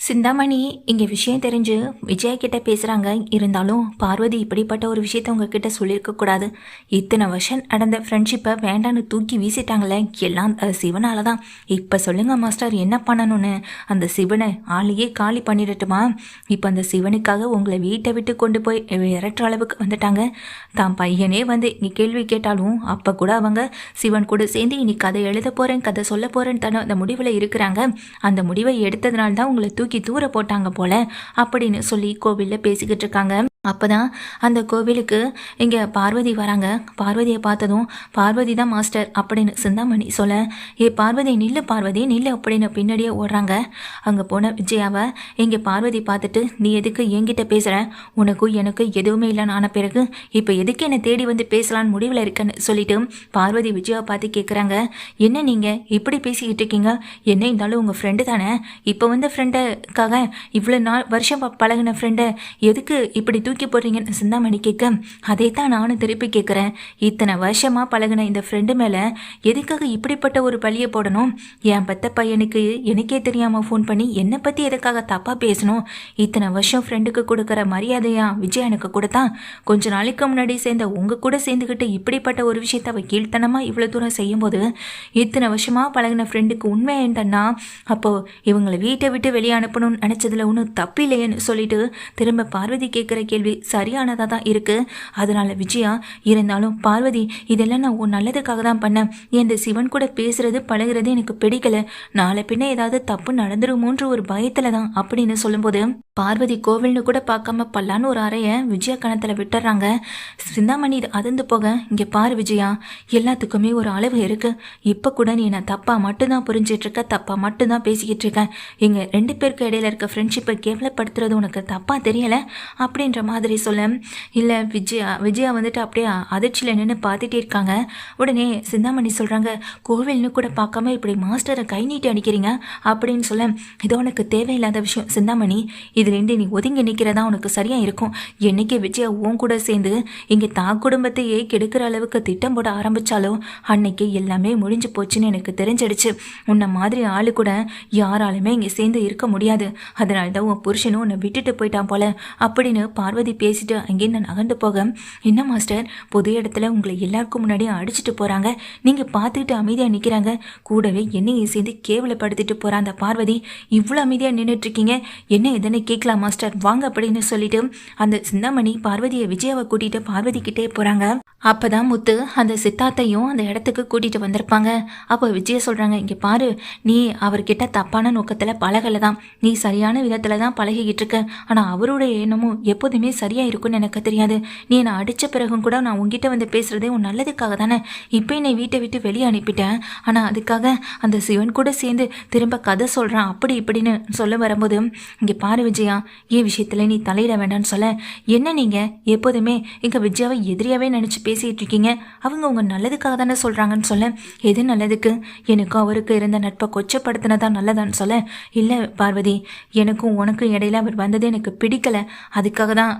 சிந்தாமணி இங்கே விஷயம் தெரிஞ்சு விஜயா கிட்ட பேசுகிறாங்க இருந்தாலும் பார்வதி இப்படிப்பட்ட ஒரு விஷயத்த உங்ககிட்ட சொல்லியிருக்கக்கூடாது இத்தனை வருஷம் நடந்த ஃப்ரெண்ட்ஷிப்பை வேண்டான்னு தூக்கி வீசிட்டாங்களே. எல்லாம் சிவனால தான் இப்போ சொல்லுங்க மாஸ்டர் என்ன பண்ணணும்னு? அந்த சிவனை ஆளையே காலி பண்ணிடட்டுமா? இப்போ அந்த சிவனுக்காக உங்களை வீட்டை விட்டு கொண்டு போய் இறட்டுற அளவுக்கு வந்துட்டாங்க. தான் பையனே வந்து இங்கே கேள்வி கேட்டாலும் அப்போ கூட அவங்க சிவன் கூட சேர்ந்து இனி கதை எழுத போகிறேன் கதை சொல்ல போகிறேன்னு தானே அந்த முடிவில் இருக்கிறாங்க. அந்த முடிவை எடுத்ததுனால தான் உங்களை தூக்கி தூர போட்டாங்க போல அப்படின்னு சொல்லி கோவிலில் பேசிக்கிட்டு இருக்காங்க. அப்பதான் அந்த கோவிலுக்கு இங்கே பார்வதி வராங்க. பார்வதியை பார்த்ததும் பார்வதி தான் மாஸ்டர் அப்படின்னு சிந்தாமணி சொல்ல ஏ பார்வதி நில்லு பார்வதி நில்லு அப்படின்னு பின்னாடியே ஓடுறாங்க. அங்கே போன விஜயாவை இங்கே பார்வதி பார்த்துட்டு நீ எதுக்கு என்கிட்ட பேசுகிற உனக்கும் எனக்கு எதுவுமே இல்லைன்னு ஆன பிறகு இப்போ எதுக்கு என்னை தேடி வந்து பேசலான்னு முடிவில் இருக்கேன்னு சொல்லிட்டு பார்வதி விஜயாவை பார்த்து கேட்குறாங்க என்ன நீங்கள் இப்படி பேசிக்கிட்டு இருக்கீங்க? என்ன இருந்தாலும் உங்கள் ஃப்ரெண்டு தானே? இப்போ வந்த ஃப்ரெண்டுக்காக இவ்வளோ நாள் வருஷம் பழகின பழகுன ஃப்ரெண்டை எதுக்கு இப்படி தூக்கி போடுறீங்கன்னு சிந்தாமணி கேட்க அதே தான் நானும் திருப்பி கேட்குறேன். இத்தனை வருஷமாக பழகுன இந்த ஃப்ரெண்டு மேலே எதுக்காக இப்படிப்பட்ட ஒரு பழியை போடணும்? என் பத்த பையனுக்கு எனக்கே தெரியாமல் ஃபோன் பண்ணி என்னை பற்றி எதுக்காக தப்பாக பேசணும்? இத்தனை வருஷம் ஃப்ரெண்டுக்கு கொடுக்குற மரியாதையா விஜய் எனக்கு கொடுத்தான் கொஞ்ச நாளைக்கு முன்னாடி சேர்ந்த உங்கள் கூட சேர்ந்துக்கிட்டு இப்படிப்பட்ட ஒரு விஷயத்தை அவள் கீழ்த்தனமாக இவ்வளோ தூரம் செய்யும்போது இத்தனை வருஷமாக பழகின ஃப்ரெண்டுக்கு உண்மை என்னன்னா அப்போது இவங்களை வீட்டை விட்டு வெளியே அனுப்பணும்னு நினச்சதில் ஒன்றும் தப்பில்லையேன்னு சொல்லிட்டு திரும்ப பார்வதி கேட்குற கேள்வி சரியானதாக தான் இருக்குது அதனால விஜயா இருந்தாலும் பார்வதி இதெல்லாம் நான் உன் நல்லதுக்காக தான் பண்ணேன். இந்த சிவன் கூட பேசுகிறது பழகுறது எனக்கு பிடிக்கல. நாளை பின்ன ஏதாவது தப்பு நடந்துருமோன்ற ஒரு பயத்தில் தான் அப்படின்னு சொல்லும்போது பார்வதி கோவில்னு கூட பார்க்காம பல்லான்னு ஒரு அறையை விஜயா கணத்தில் விட்டுறாங்க. சிந்தாமணி இது அதிர்ந்து போக இங்கே பாரு விஜயா எல்லாத்துக்குமே ஒரு அளவு இருக்குது இப்போ கூட நீ நான் தப்பா மட்டும்தான் புரிஞ்சிட்ருக்க தப்பா மட்டும்தான் பேசிக்கிட்டு இருக்கேன் எங்கள் ரெண்டு பேருக்கு இடையில இருக்க ஃப்ரெண்ட்ஷிப்பை கேவலப்படுத்துறது உனக்கு தப்பா தெரியலை அப்படின்ற மாதிரி சொல்ல. இல்லை விஜயா விஜயா வந்துட்டு அப்படியே அதிர்ச்சியில் நின்று பார்த்துட்டே இருக்காங்க. உடனே சிந்தாமணி சொல்கிறாங்க கோவில்னு கூட பார்க்காம இப்படி மாஸ்டரை கை நீட்டி அடிக்கிறீங்க? அப்படின்னு சொல்ல இது உனக்கு தேவையில்லாத விஷயம் சிந்தாமணி. இதுலேருந்து நீ ஒதுங்கி நிற்கிறதா உனக்கு சரியாக இருக்கும். என்னைக்கு விஜயா உன் கூட சேர்ந்து இங்கே தான் குடும்பத்தையே கெடுக்கிற அளவுக்கு திட்டம் போட ஆரம்பித்தாலோ அன்னைக்கு எல்லாமே முடிஞ்சு போச்சுன்னு எனக்கு தெரிஞ்சிடுச்சு. உன்னை மாதிரி ஆளு கூட யாராலுமே இங்கே சேர்ந்து இருக்க முடியாது. அதனால தான் உன் புருஷனும் உன்னை விட்டுட்டு போயிட்டான் போல. அப்படின்னு பார்வதி பேசிட்டு அங்கேருந்து நகர்ந்து போக என்ன மாஸ்டர்? பொது இடத்துல உங்களை எல்லாருக்கும் முன்னாடி அடிச்சிட்டு போகிறாங்க நீங்கள் பார்த்துக்கிட்டு அமைதியாக நிற்கிறாங்க கூடவே என்னையும் சேர்ந்து கேவலப்படுத்திட்டு போகிற அந்த பார்வதி. இவ்வளோ அமைதியாக நின்றுட்டு இருக்கீங்க என்ன எதுன்னு கேட்கலாம் மாஸ்டர்? வாங்க அப்படின்னு சொல்லிட்டு அந்த சிந்தாமணி பார்வதியை விஜயாவை கூட்டிகிட்டு பார்வதி கிட்டே போகிறாங்க அப்பதான் முத்து அந்த சித்தாத்தையும் அந்த இடத்துக்கு கூட்டிகிட்டு வந்திருப்பாங்க. அப்போ விஜய சொல்கிறாங்க இங்கே பாரு நீ அவர்கிட்ட தப்பான நோக்கத்தில் பழகலை தான் நீ சரியான விதத்தில் தான் பழகிக்கிட்டு இருக்க. ஆனால் அவருடைய எண்ணமும் எப்போதுமே சரியாக இருக்கும்னு எனக்கு தெரியாது. நீ என்னை அடித்த பிறகும் கூட நான் உங்ககிட்ட வந்து பேசுகிறதே உன் நல்லதுக்காக தானே. இப்போ என்னை வீட்டை விட்டு வெளியே அனுப்பிட்டேன். ஆனால் அதுக்காக அந்த சிவன் கூட சேர்ந்து திரும்ப கதை சொல்கிறான் அப்படி இப்படின்னு சொல்ல வரும்போது இங்கே பாரு விஜயா ஏன் விஷயத்தில் நீ தலையிட வேண்டாம்னு சொல்ல. என்ன நீங்கள் எப்போதுமே எங்கள் விஜயாவை எதிரியாவே நினச்சி பேசிகிட்டு இருக்கீங்க. அவங்க உங்கள் நல்லதுக்காக தானே சொல்கிறாங்கன்னு சொல்ல. எது நல்லதுக்கு? எனக்கும் அவருக்கு இருந்த நட்பை கொச்சப்படுத்தினதான் நல்லதான்னு சொல்ல. இல்லை பார்வதி எனக்கும் உனக்கும் இடையில அவர் வந்தது எனக்கு பிடிக்கல. அதுக்காக தான்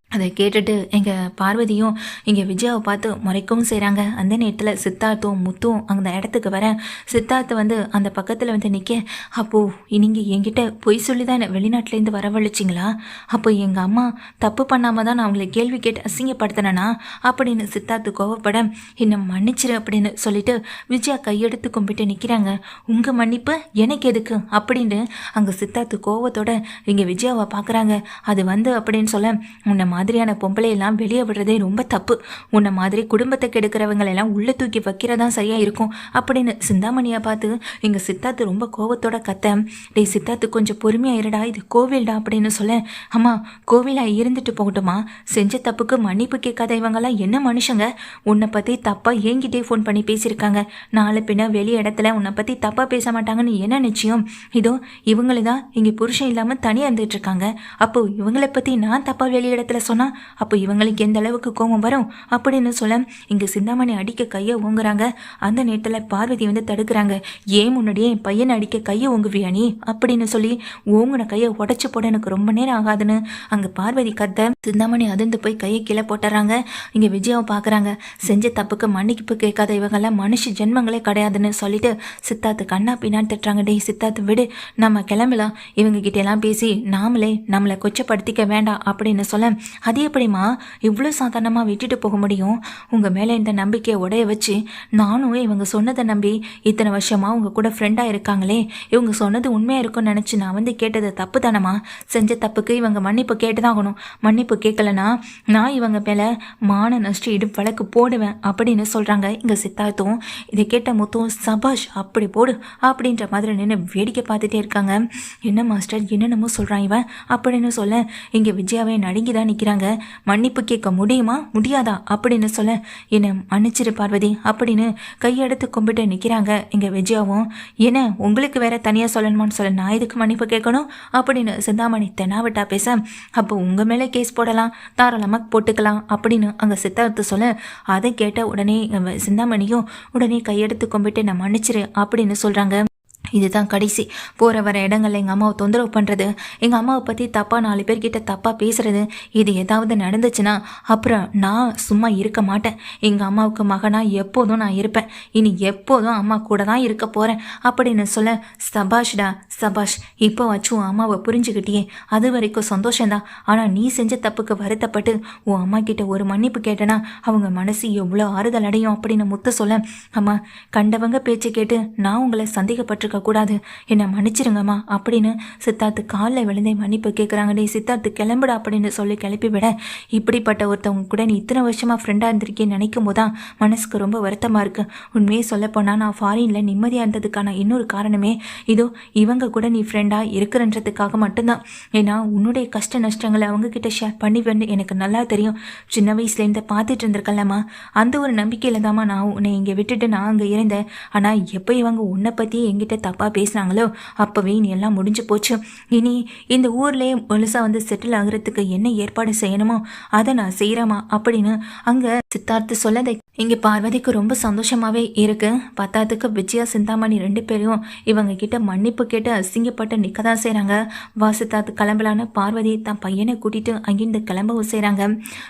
அதை கேட்டுட்டு எங்கள் பார்வதியும் இங்கே விஜயாவை பார்த்து முறைக்கவும் செய்கிறாங்க அந்த நேரத்தில் சித்தார்த்தும் முத்தும் அந்த இடத்துக்கு வர சித்தார்த்து வந்து அந்த பக்கத்தில் வந்து நிற்க அப்போது நீங்கள் என்கிட்ட பொய் சொல்லி தான் என்னை வெளிநாட்டிலேருந்து வரவழைச்சிங்களா? அப்போ எங்கள் அம்மா தப்பு பண்ணாமல் தான் நான் அவங்கள கேள்வி கேட்டு அசிங்கப்படுத்தினேனா? அப்படின்னு சித்தார்த்து கோவப்பட என்னை மன்னிச்சிரு அப்படின்னு சொல்லிட்டு விஜயா கையெடுத்து கும்பிட்டு நிற்கிறாங்க உங்கள் மன்னிப்பு எனக்கு எதுக்கு? அப்படின்னு அங்கே சித்தார்த்து கோவத்தோட இங்கே விஜயாவை பார்க்குறாங்க அது வந்து அப்படின்னு சொல்ல உன்னை மாதிரியான பொம்பளையெல்லாம் வெளியே விடுறதே ரொம்ப தப்பு. உன்னை மாதிரி குடும்பத்தை கெடுக்கிறவங்களெல்லாம் உள்ளே தூக்கி வைக்கிறதா சரியாக இருக்கும். அப்படின்னு சிந்தாமணியை பார்த்து இங்கே சித்தார்த்து ரொம்ப கோவத்தோட கத்த. டேய் சித்தார்த்து கொஞ்சம் பொறுமையாக இருடா. இது கோவில்டா அப்படின்னு சொல்ல அம்மா கோவிலா இருந்துட்டு போகட்டுமா? செஞ்ச தப்புக்கு மன்னிப்பு கேட்காத இவங்கெல்லாம் என்ன மனுஷங்க? உன்னை பற்றி தப்பாக ஏங்கிட்டே ஃபோன் பண்ணி பேசியிருக்காங்க. நாலு பின்ன வெளி இடத்துல உன்னை பற்றி தப்பாக பேச மாட்டாங்கன்னு என்ன நிச்சயம்? இதோ இவங்களே தான் இங்கே புருஷன் இல்லாமல் தனியாக இருந்துட்டு இருக்காங்க. அப்போ இவங்களை பற்றி நான் தப்பாக வெளி இடத்துல சொன்னால் அப்போ இவங்களுக்கு எந்த அளவுக்கு கோபம் வரும் அப்படின்னு சொல்ல இங்கே சிந்தாமணி அடிக்க கையை ஓங்குறாங்க. அந்த நேரத்தில் பார்வதி வந்து தடுக்கிறாங்க. ஏன் முன்னாடியே என் பையனை அடிக்க கையை ஓங்குவியா நீ? அப்படின்னு சொல்லி ஓங்குன கையை உடச்சி போட எனக்கு ரொம்ப நேரம் ஆகாதுன்னு அங்கே பார்வதி கத்த சிந்தாமணி அதிர்ந்து போய் கையை கீழே போட்டுறாங்க. இங்கே விஜயாவை பார்க்குறாங்க செஞ்ச தப்புக்கு மன்னிப்பு கேட்காத இவங்கெல்லாம் மனுஷ ஜென்மங்களே கிடையாதுன்னு சொல்லிட்டு சித்தார்த்து கண்ணா பின்னான்னு திட்டுறாங்க. டேய் சித்தார்த்து விடு. நம்ம கிளம்பலாம். இவங்க கிட்ட எல்லாம் பேசி நாமளே நம்மளை கொச்சப்படுத்திக்க வேண்டாம் அப்படின்னு சொல்ல அது எப்படிம்மா? இவ்வளோ சாதாரணமாக விட்டுட்டு போக முடியும்? உங்கள் மேலே இந்த நம்பிக்கையை உடைய வச்சு நானும் இவங்க சொன்னதை நம்பி இத்தனை வருஷமாக உங்கள் கூட ஃப்ரெண்டாக இருக்காங்களே இவங்க சொன்னது உண்மையாக இருக்கும்னு நினச்சி நான் வந்து கேட்டது தப்பு தானம்மா செஞ்ச தப்புக்கு இவங்க மன்னிப்பு கேட்டு தான் ஆகணும் மன்னிப்பு கேட்கலனா நான் இவங்க மேலே மான நஷ்ட இடும் வழக்கு போடுவேன் அப்படின்னு சொல்கிறாங்க இங்கே சித்தார்த்தும் இதை கேட்ட முத்தும் சபாஷ் அப்படி போடு அப்படின்ற மாதிரி நின்று வேடிக்கை பார்த்துட்டே இருக்காங்க. என்ன மாஸ்டர் என்னென்னமோ சொல்கிறான் இவன் அப்படின்னு சொல்ல இங்கே விஜயாவே நடுங்கி தான் நிற்கிறான் கேட்குறாங்க மன்னிப்பு கேட்க முடியுமா? முடியாதா? அப்படின்னு சொல்ல என்னை மன்னிச்சிரு பார்வதி அப்படின்னு கையெடுத்து கும்பிட்டு நிற்கிறாங்க இங்கே விஜயாவும். என்ன உங்களுக்கு வேற தனியாக சொல்லணுமான்னு சொல்ல நான் இதுக்கு மன்னிப்பு கேட்கணும்? அப்படின்னு சிந்தாமணி தெனாவட்டா பேச அப்போ உங்கள் மேலே கேஸ் போடலாம் தாராளமாக போட்டுக்கலாம் அப்படின்னு அங்கே சித்தார்த்து சொல்ல அதை கேட்ட உடனே சிந்தாமணியும் உடனே கையெடுத்து கும்பிட்டு நான் மன்னிச்சிரு அப்படின்னு சொல்கிறாங்க இதுதான் கடைசி. போகிற வர இடங்களில் எங்கள் அம்மாவை தொந்தரவு பண்ணுறது எங்கள் அம்மாவை பற்றி தப்பாக நாலு பேர்கிட்ட தப்பாக பேசுகிறது இது ஏதாவது நடந்துச்சுன்னா அப்புறம் நான் சும்மா இருக்க மாட்டேன். எங்கள் அம்மாவுக்கு மகனாக எப்போதும் நான் இருப்பேன். இனி எப்போதும் அம்மா கூட தான் இருக்க போகிறேன் அப்படின்னு சொல்ல சபாஷ்டா சபாஷ் இப்போ வச்சு உன் அம்மாவை புரிஞ்சுக்கிட்டியே. அது வரைக்கும் சந்தோஷம்தான் ஆனால் நீ செஞ்ச தப்புக்கு வருத்தப்பட்டு உன் அம்மா கிட்ட ஒரு மன்னிப்பு கேட்டனா அவங்க மனசு எவ்வளோ ஆறுதல் அடையும் அப்படின்னு முத்த சொல்ல அம்மா கண்டவங்க பேச்சு கேட்டு நான் உங்களை சந்தேகப்பட்டிருக்க கூடாது. என்னை மன்னிச்சிருங்கம்மா அப்படின்னு சித்தார்த்து காலில் விழுந்தே மன்னிப்பு கேட்குறாங்க டே சித்தார்த்து கிளம்புடா அப்படின்னு சொல்லி கிளப்பி விட இப்படிப்பட்ட ஒருத்தவங்க கூட நீ இத்தனை வருஷமாக ஃப்ரெண்டாக இருந்திருக்கேன்னு நினைக்கும் போது தான் மனசுக்கு ரொம்ப வருத்தமாக இருக்குது உண்மையே சொல்லப்போனால் நான் ஃபாரினில் நிம்மதியாக இருந்ததுக்கான இன்னொரு காரணமே இதோ இவங்க கூட நீ ஃப்ரெண்டாக இருக்கிறன்றதுக்காக மட்டும்தான். ஏன்னா உன்னுடைய கஷ்ட நஷ்டங்களை அவங்க கிட்ட ஷேர் பண்ணி எனக்கு நல்லா தெரியும். சின்ன வயசுலேருந்து பார்த்துட்டு இருந்திருக்கலாமா? அந்த ஒரு நம்பிக்கையில் தாம்மா நான் உன்னை இங்கே விட்டுட்டு நான் அங்கே இருந்தேன். ஆனால் எப்போ இவங்க உன்னை பற்றி எங்கிட்ட அப்பா பேசுனாங்களோ? அப்போவே நீ எல்லாம் முடிஞ்சு போச்சு. இனி இந்த ஊர்லேயே முழுசாக வந்து செட்டில் ஆகுறதுக்கு என்ன ஏற்பாடு செய்யணுமோ அதை நான் செய்கிறேமா அப்படின்னு அங்கே சித்தார்த்து சொல்லதை. இங்கே பார்வதிக்கு ரொம்ப சந்தோஷமாகவே இருக்கு. பத்தாத்துக்கு விஜயா சிந்தாமணி ரெண்டு பேரும் இவங்க கிட்ட மன்னிப்பு கேட்டு அசிங்கப்பட்டு நிற்க தான் செய்கிறாங்க வா சித்தார்த்து கிளம்பலான்னு பார்வதி தன் பையனை கூட்டிட்டு அங்கேருந்து கிளம்பவும் செய்கிறாங்க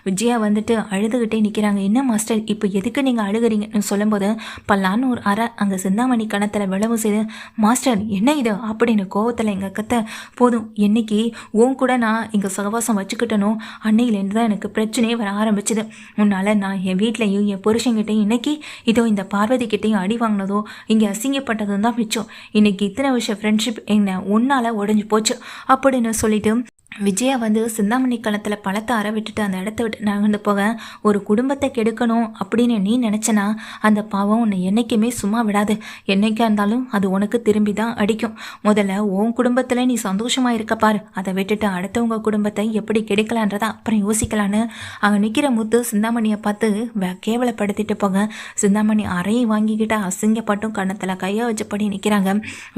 விஜயா வந்துட்டு அழுதுகிட்டே நிற்கிறாங்க என்ன மாஸ்டர் இப்போ எதுக்கு நீங்கள் அழுகுறீங்கன்னு சொல்லும்போது பல்லான்னு ஒரு அறை அங்கே சிந்தாமணி கணத்தில் விளவும் செய்து மாஸ்டர் என்ன இது? அப்படின்னு கோவத்தில் எங்கள் கத்த போதும் என்னைக்கு? உன் கூட நான் இங்கே சகவாசம் வச்சுக்கிட்டனோ அன்னையிலேருந்து தான் எனக்கு பிரச்சனையே வர ஆரம்பிச்சுது. உன்னால் நான் என் வீட்லையும் என் புருஷங்கிட்டையும் இன்னைக்கு இதோ இந்த பார்வதி கிட்டையும் அடி வாங்கினதோ இங்கே அசிங்கப்பட்டதும் தான் மிச்சம். இன்னைக்கு இத்தனை வருஷம் ஃப்ரெண்ட்ஷிப் என்ன உன்னால் உடஞ்சி போச்சு. அப்படின்னு சொல்லிட்டு விஜயா வந்து சிந்தாமணி களத்தில் பழத்தை அற விட்டுட்டு அந்த இடத்த விட்டு நகர்ந்து போக ஒரு குடும்பத்தை கெடுக்கணும் அப்படின்னு நீ நினச்சனா அந்த பாவம் உன்னை என்றைக்குமே சும்மா விடாது. என்றைக்கா இருந்தாலும் அது உனக்கு திரும்பி தான் அடிக்கும். முதல்ல உன் குடும்பத்தில் நீ சந்தோஷமாக இருக்க பாரு. அதை விட்டுட்டு அடுத்தவங்க குடும்பத்தை எப்படி கெடுக்கலான்றதை அப்புறம் யோசிக்கலான்னு அங்கே நிற்கிற முத்து சிந்தாமணியை பார்த்து கேவலப்படுத்திட்டு போக சிந்தாமணி அறையை வாங்கிக்கிட்டு அசிங்கப்பட்டும் கன்னத்தில் கையை வச்சபடி நிற்கிறாங்க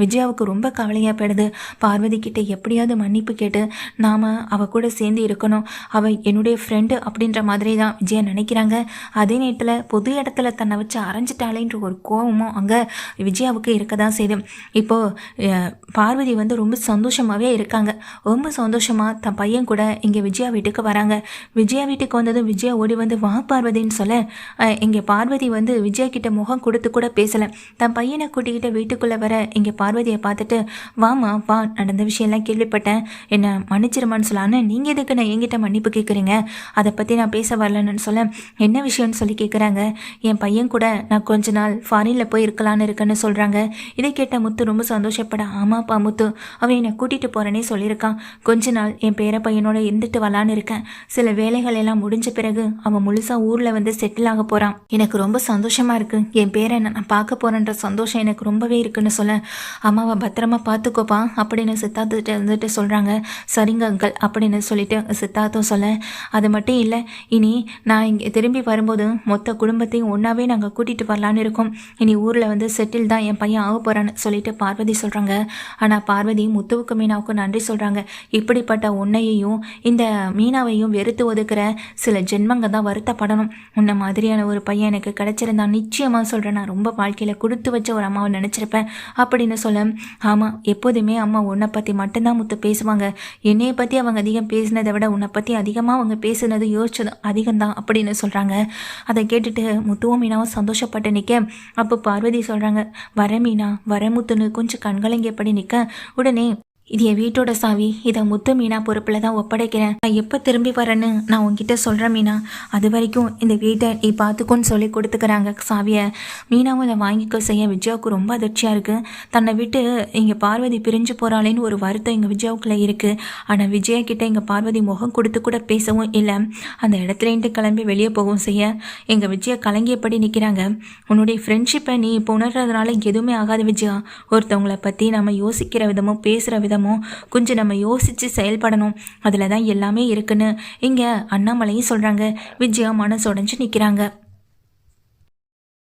விஜயாவுக்கு ரொம்ப கவலையாக போயிடுது. பார்வதி கிட்டே எப்படியாவது மன்னிப்பு கேட்டு நாம் அவ கூட சேர்ந்து இருக்கணும். அவள் என்னுடைய ஃப்ரெண்டு அப்படின்ற மாதிரி தான் விஜயா நினைக்கிறாங்க. அதே நேரத்தில் பொது இடத்துல தன்னை வச்சு அரைஞ்சிட்டாலேன்ற ஒரு கோபமும் அங்கே விஜயாவுக்கு இருக்க தான் செய்யுது இப்போது பார்வதி வந்து ரொம்ப சந்தோஷமாகவே இருக்காங்க. ரொம்ப சந்தோஷமாக தன் பையன் கூட இங்கே விஜயா வீட்டுக்கு வராங்க. விஜயா வீட்டுக்கு வந்ததும் விஜயா ஓடி வந்து வா பார்வதின்னு சொல்ல. இங்கே பார்வதி வந்து விஜயா கிட்ட முகம் கொடுத்து கூட பேசலை. தன் பையனை கூட்டிக்கிட்ட வீட்டுக்குள்ளே வர இங்கே பார்வதியை பார்த்துட்டு வாமா வா நடந்த விஷயம்லாம் கேள்விப்பட்டேன். என்னை மன்னிச்சிருமான்னு சொல்லான்னு நீங்கள் எதுக்கு நான் என்கிட்ட மன்னிப்பு கேட்குறீங்க அதை பற்றி நான் பேச வரலன்னு சொல்ல என்ன விஷயம்னு சொல்லி கேட்குறாங்க என் பையன் கூட நான் கொஞ்ச நாள் ஃபாரினில் போய் இருக்கலான்னு இருக்கேன்னு சொல்கிறாங்க இதை கேட்ட முத்து ரொம்ப சந்தோஷப்பட. ஆமாப்பா முத்து. அவன் என்னை கூட்டிகிட்டு போகிறேனே சொல்லியிருக்கான். கொஞ்ச நாள் என் பேர பையனோட இருந்துட்டு வரலான்னு இருக்கேன். சில வேலைகள் எல்லாம் முடிஞ்ச பிறகு அவன் முழுசாக ஊரில் வந்து செட்டில் ஆக போகிறான் எனக்கு ரொம்ப சந்தோஷமாக இருக்குது என் பேரை நான் பார்க்க போகிறேன்ற சந்தோஷம் எனக்கு ரொம்பவே இருக்குன்னு சொல்ல. அம்மாவை பத்திரமா பார்த்துக்கோப்பா அப்படின்னு சித்தார்த்துட்டு வந்துட்டு சொல்கிறாங்க சரிங்க அங்கிள் அப்படின்னு சொல்லிட்டு சித்தார்த்தம் சொல்ல அது மட்டும் இல்லை. இனி நான் இங்கே திரும்பி வரும்போது மொத்த குடும்பத்தையும் ஒன்றாவே நாங்கள் கூட்டிகிட்டு வரலான்னு இருக்கோம். இனி ஊரில் வந்து செட்டில் தான் என் பையன் ஆக போகிறான்னு சொல்லிட்டு பார்வதி சொல்கிறாங்க ஆனால் பார்வதி முத்துவுக்கு மீனாவுக்கும் நன்றி சொல்கிறாங்க இப்படிப்பட்ட உன்னையையும் இந்த மீனாவையும் வெறுத்து ஒதுக்குற சில ஜென்மங்க தான் வருத்தப்படணும். உன்ன மாதிரியான ஒரு பையன் எனக்கு கிடச்சிருந்தான் நிச்சயமாக சொல்கிறேன் நான் ரொம்ப வாழ்க்கையில் கொடுத்து வச்ச ஒரு அம்மாவை நினச்சிருப்பேன் அப்படின்னு சொல்ல ஆமாம் எப்போதுமே அம்மா உன்னை பற்றி மட்டும்தான் முத்து பேசுவாங்க. என்னையை பற்றி அவங்க அதிகம் பேசினதை விட உன்னை பற்றி அதிகமாக அவங்க பேசுனது யோசிச்சதும் அதிகம்தான் அப்படின்னு சொல்கிறாங்க அதை கேட்டுட்டு முத்துவும் மீனாவும் சந்தோஷப்பட்டு நிற்க அப்போ பார்வதி சொல்கிறாங்க வர மீனா வர முத்துன்னு கொஞ்சம் கண்கலங்கியபடி நிற்க உடனே இது என் வீட்டோட சாவி. இதை முத்து மீனா பொறுப்பில் தான் ஒப்படைக்கிறேன். நான் எப்போ திரும்பி வரேன்னு நான் உங்ககிட்ட சொல்கிறேன் மீனா. அது வரைக்கும் இந்த வீட்டை நீ பார்த்துக்கோன்னு சொல்லி கொடுத்துக்கிறாங்க சாவியை. மீனாவும் அதை வாங்கிக்க செய்ய விஜயாவுக்கு ரொம்ப அதிர்ச்சியாக இருக்குது தன்னை விட்டு இங்கே பார்வதி பிரிஞ்சு போகிறாளேன்னு ஒரு வருத்தம் எங்கள் விஜயாவுக்குள்ளே இருக்குது ஆனால் விஜயா கிட்டே எங்கள் பார்வதி முகம் கொடுத்து கூட பேசவும் இல்லை. அந்த இடத்துலேருந்து கிளம்பி வெளியே போகவும் செய்ய. எங்கள் விஜயா கலங்கியபடி நிற்கிறாங்க உன்னுடைய ஃப்ரெண்ட்ஷிப்பை நீ இப்போ உணர்றதுனால எதுவுமே ஆகாது விஜயா. ஒருத்தவங்களை பற்றி நம்ம யோசிக்கிற விதமும் பேசுகிற விதம் விதமும் கொஞ்சம் நம்ம யோசித்து செயல்படணும். அதில் தான் எல்லாமே இருக்குன்னு இங்கே அண்ணாமலையும் சொல்கிறாங்க விஜயா மனசு உடஞ்சு நிற்கிறாங்க